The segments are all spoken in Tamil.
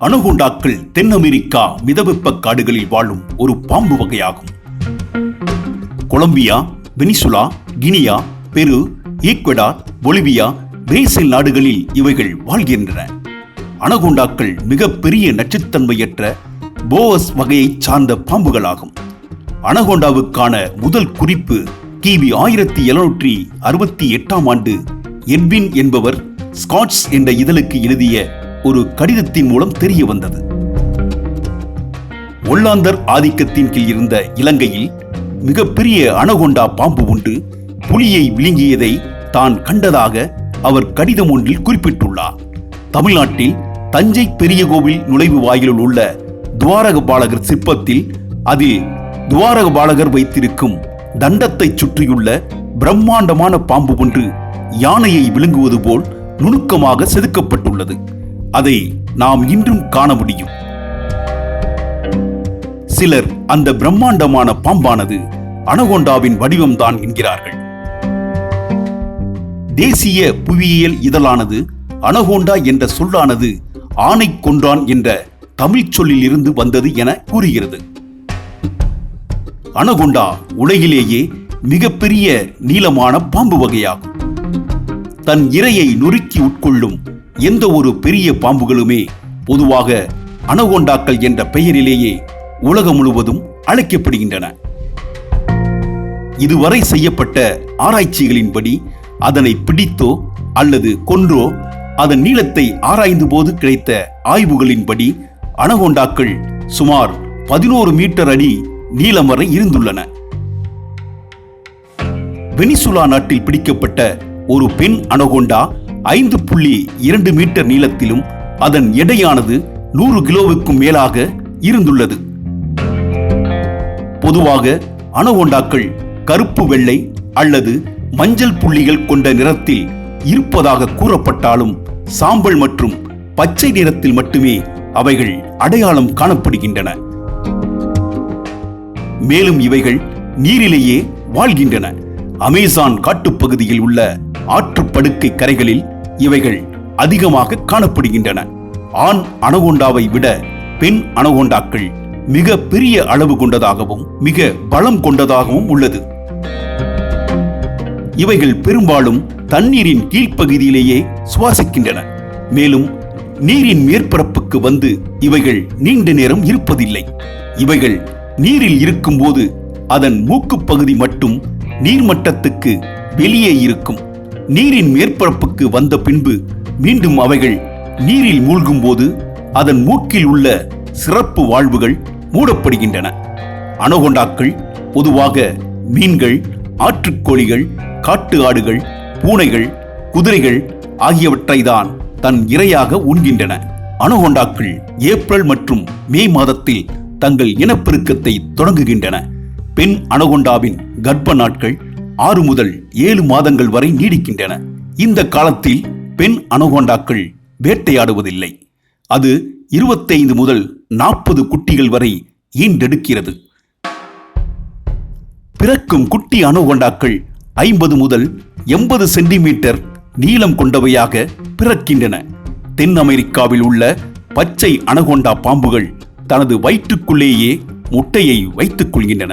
அணுகுண்டாக்கள் தென் அமெரிக்கா மிதவெப்ப காடுகளில் வாழும் ஒரு பாம்பு வகையாகும். Colombia Venezuela Guinea Peru Ecuador Bolivia Brazil நாடுகளில் இவைகள் வாழ்கின்றன. அனகொண்டாக்கள் மிகப்பெரிய நச்சுத்தன்மையற்ற போவஸ் வகையைச் சார்ந்த பாம்புகளாகும். அனகொண்டாவுக்கான முதல் குறிப்பு கிவி ஆயிரத்தி எழுநூற்றி அறுபத்தி எட்டாம் ஆண்டு எட்வின் என்பவர் ஸ்காட்ஸ் என்ற இதழுக்கு எழுதிய ஒரு கடிதத்தின் மூலம் தெரிய வந்தது. ஒல்லாந்தர் ஆதிக்கத்தின் கீழ் இருந்த இலங்கையில் மிகப்பெரிய அனகொண்டா பாம்பு ஒன்று புலியை விழுங்கியதை தான் கண்டதாக அவர் கடிதம் ஒன்றில் குறிப்பிட்டுள்ளார். தமிழ்நாட்டில் தஞ்சை பெரிய கோவில் நுழைவு வாயிலில் உள்ள துவாரக பாலகர் சிற்பத்தில் அதில் துவாரக பாலகர் வைத்திருக்கும் தண்டத்தைச் சுற்றியுள்ள பிரம்மாண்டமான பாம்பு ஒன்று யானையை விழுங்குவது போல் நுணுக்கமாக செதுக்கப்பட்டுள்ளது. அதை நாம் இன்றும் காண முடியும். சிலர் அந்த பிரம்மாண்டமான பாம்பானது அனகொண்டாவின் வடிவம்தான் என்கிறார்கள். தேசிய புவியியல் இதழானது அனகோண்டா என்ற சொல்லானது ஆனை கொன்றான் என்ற தமிழ்ச் சொல்லில் இருந்து வந்தது என கூறுகிறது. அனகொண்டா உலகிலேயே மிகப்பெரிய நீளமான பாம்பு வகையாகும். தன் இரையை நொறுக்கி உட்கொள்ளும் எந்த ஒரு பெரிய பாம்புகளுமே பொதுவாக அனகொண்டாக்கள் என்ற பெயரிலேயே உலகம் முழுவதும் அழைக்கப்படுகின்றன. இதுவரை செய்யப்பட்ட ஆராய்ச்சிகளின்படி அதனை பிடித்தோ அல்லது கொன்றோ அதன் நீளத்தை ஆராய்ந்து போது கிடைத்த ஆய்வுகளின்படி அனகொண்டாக்கள் சுமார் பதினோரு மீட்டர் அடி நீளம் வரை இருந்துள்ளன. வெனிசுலா நாட்டில் பிடிக்கப்பட்ட ஒரு பெண் அனகொண்டா ஐந்து புள்ளி இரண்டு மீட்டர் நீளத்திலும் அதன் எடையானது நூறு கிலோவுக்கும் மேலாக இருந்துள்ளது. பொதுவாக அணகொண்டாக்கள் கருப்பு வெள்ளை அல்லது மஞ்சள் புள்ளிகள் கொண்ட நிறத்தில் இருப்பதாக கூறப்பட்டாலும் சாம்பல் மற்றும் பச்சை நிறத்தில் மட்டுமே அவைகள் அடையாளம் காணப்படுகின்றன. மேலும் இவைகள் நீரிலேயே வாழ்கின்றன. அமேசான் காட்டுப்பகுதியில் உள்ள ஆற்றுப்படுக்கை கரைகளில் இவைகள் அதிகமாக காணப்படுகின்றன. ஆண் அனகொண்டாவை விட பெண் அனகொண்டாக்கள் மிக பெரிய அளவு கொண்டதாகவும் மிக பலம் கொண்டதாகவும் உள்ளது. இவைகள் பெரும்பாலும் தண்ணீரின் கீழ்ப்பகுதியிலேயே சுவாசிக்கின்றன. மேலும் நீரின் மேற்பரப்புக்கு வந்து இவைகள் நீண்ட நேரம் இருப்பதில்லை. இவைகள் நீரில் இருக்கும்போது அதன் மூக்கு பகுதி மட்டும் நீர்மட்டத்துக்கு வெளியே இருக்கும். நீரின் மேற்பரப்புக்கு வந்த பின்பு மீண்டும் அவைகள் நீரில் மூழ்கும்போது அதன் மூக்கில் உள்ள சிறப்பு வாழ்வுகள் மூடப்படுகின்றன. அனகொண்டாக்கள் பொதுவாக மீன்கள் ஆற்றுக்கோழிகள் காட்டு ஆடுகள் பூனைகள் குதிரைகள் ஆகியவற்றை தான் தன் இரையாக உண்கின்றன. அனகொண்டாக்கள் ஏப்ரல் மற்றும் மே மாதத்தில் தங்கள் இனப்பெருக்கத்தை தொடங்குகின்றன. பெண் அனகொண்டாவின் கர்ப்ப நாட்கள் ஆறு முதல் ஏழு மாதங்கள் வரை நீடிக்கின்றன. இந்த காலத்தில் பெண் அனகொண்டாக்கள் வேட்டையாடுவதில்லை. அது இருபத்தைந்து முதல் நாற்பது குட்டிகள் வரை ஈண்டெடுக்கிறது பிறக்கும் குட்டி அணுகொண்டாக்கள் ஐம்பது முதல் எண்பது சென்டிமீட்டர் நீளம் கொண்டவையாக பிறக்கின்றன. தென் அமெரிக்காவில் உள்ள பச்சை அணகொண்டா பாம்புகள் தனது வயிற்றுக்குள்ளேயே முட்டையை வைத்துக் கொள்கின்றன.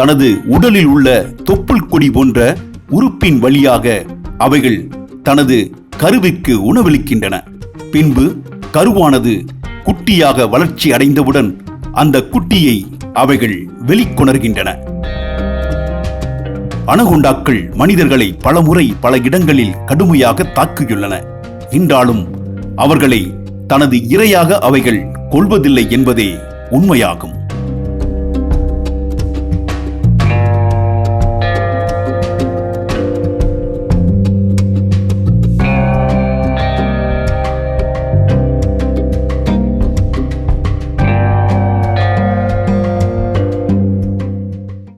தனது உடலில் உள்ள தொப்புள் கொடி போன்ற உறுப்பின் வழியாக அவைகள் தனது கருவிற்கு உணவளிக்கின்றன. பின்பு கருவானது குட்டியாக வளர்ச்சி அடைந்தவுடன் அந்த குட்டியை அவைகள் வெளிக்கொணர்கின்றன. அனகொண்டாக்கள் மனிதர்களை பலமுறை பல இடங்களில் கடுமையாக தாக்கியுள்ளன என்றாலும் அவர்களை தனது இரையாக அவைகள் கொள்வதில்லை என்பதே உண்மையாகும்.